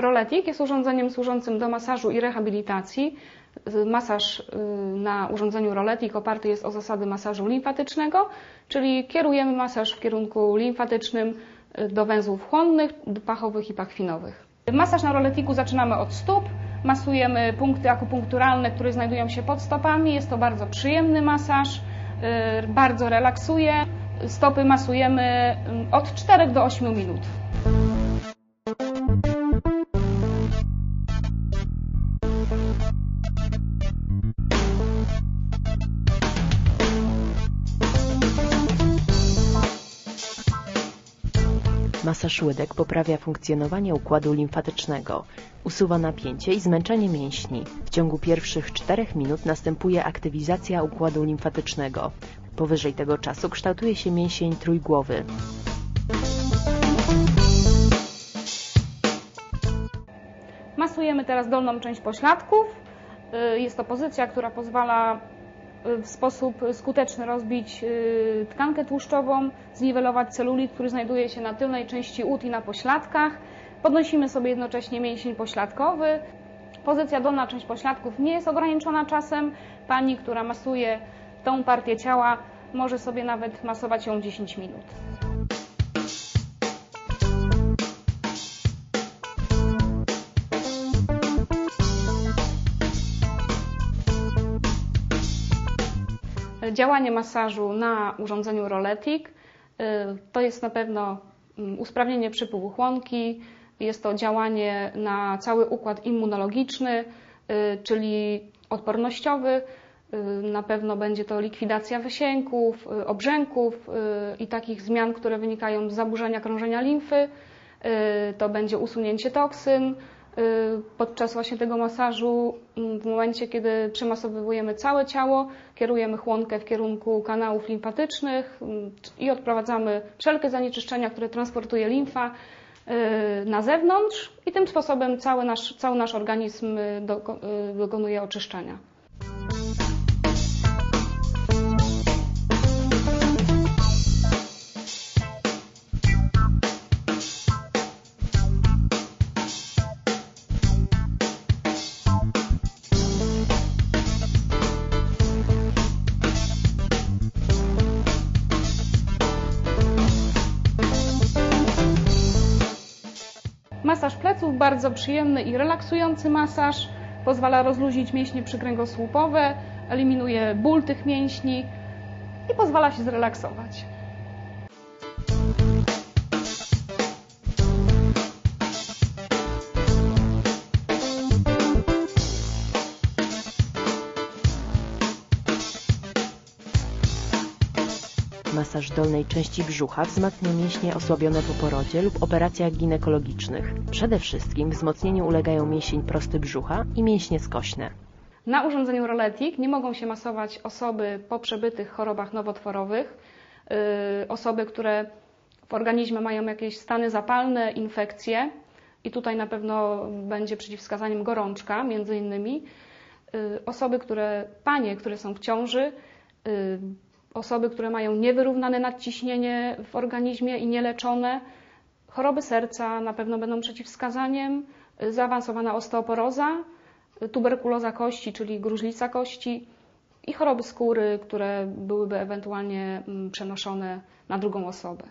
Roletik jest urządzeniem służącym do masażu i rehabilitacji. Masaż y, na urządzeniu Roletik oparty jest o zasady masażu limfatycznego, czyli kierujemy masaż w kierunku limfatycznym y, do węzłów chłonnych, pachowych i pachwinowych. Masaż na Roletiku zaczynamy od stóp. Masujemy punkty akupunkturalne, które znajdują się pod stopami. Jest to bardzo przyjemny masaż, y, bardzo relaksuje. Stopy masujemy od 4 do 8 minut. Masaż łydek poprawia funkcjonowanie układu limfatycznego, usuwa napięcie i zmęczenie mięśni. W ciągu pierwszych 4 minut następuje aktywizacja układu limfatycznego. Powyżej tego czasu kształtuje się mięsień trójgłowy. Masujemy teraz dolną część pośladków. Y, jest to pozycja, która pozwala w sposób skuteczny rozbić y, tkankę tłuszczową, zniwelować celulit, który znajduje się na tylnej części ud i na pośladkach. Podnosimy sobie jednocześnie mięsień pośladkowy. Pozycja dolna część pośladków nie jest ograniczona czasem. Pani, która masuje tą partię ciała, może sobie nawet masować ją 10 minut. Działanie masażu na urządzeniu Roletik y, to jest na pewno mm, usprawnienie przypływu chłonki, jest to działanie na cały układ immunologiczny, y, czyli odpornościowy. Y, na pewno będzie to likwidacja wysięków, obrzęków i takich zmian, które wynikają z zaburzenia krążenia limfy. To będzie usunięcie toksyn, podczas właśnie tego masażu, mm, w momencie, kiedy przemasowujemy całe ciało, kierujemy chłonkę w kierunku kanałów limfatycznych mm, i odprowadzamy wszelkie zanieczyszczenia, które transportuje limfa y, na zewnątrz i tym sposobem cały nasz, cały nasz organizm y, dokonuje oczyszczenia. Masaż pleców, bardzo przyjemny i relaksujący masaż. Pozwala rozluźnić mięśnie przykręgosłupowe, eliminuje ból tych mięśni i pozwala się zrelaksować. Masaż dolnej części brzucha wzmacnia mięśnie osłabione po porodzie lub operacjach ginekologicznych. Przede wszystkim wzmocnieniu ulegają mięsień prosty brzucha i mięśnie skośne. Na urządzeniu Roletik nie mogą się masować osoby po przebytych chorobach nowotworowych, yy, osoby, które w organizmie mają jakieś stany zapalne, infekcje i tutaj na pewno będzie przeciwwskazaniem gorączka między innymi. Yy, osoby, które, panie, które są w ciąży, yy, osoby, które mają niewyrównane nadciśnienie w organizmie i nieleczone. Choroby serca na pewno będą przeciwwskazaniem, zaawansowana osteoporoza, tuberkuloza kości, czyli gruźlica kości i choroby skóry, które byłyby ewentualnie mm, przenoszone na drugą osobę.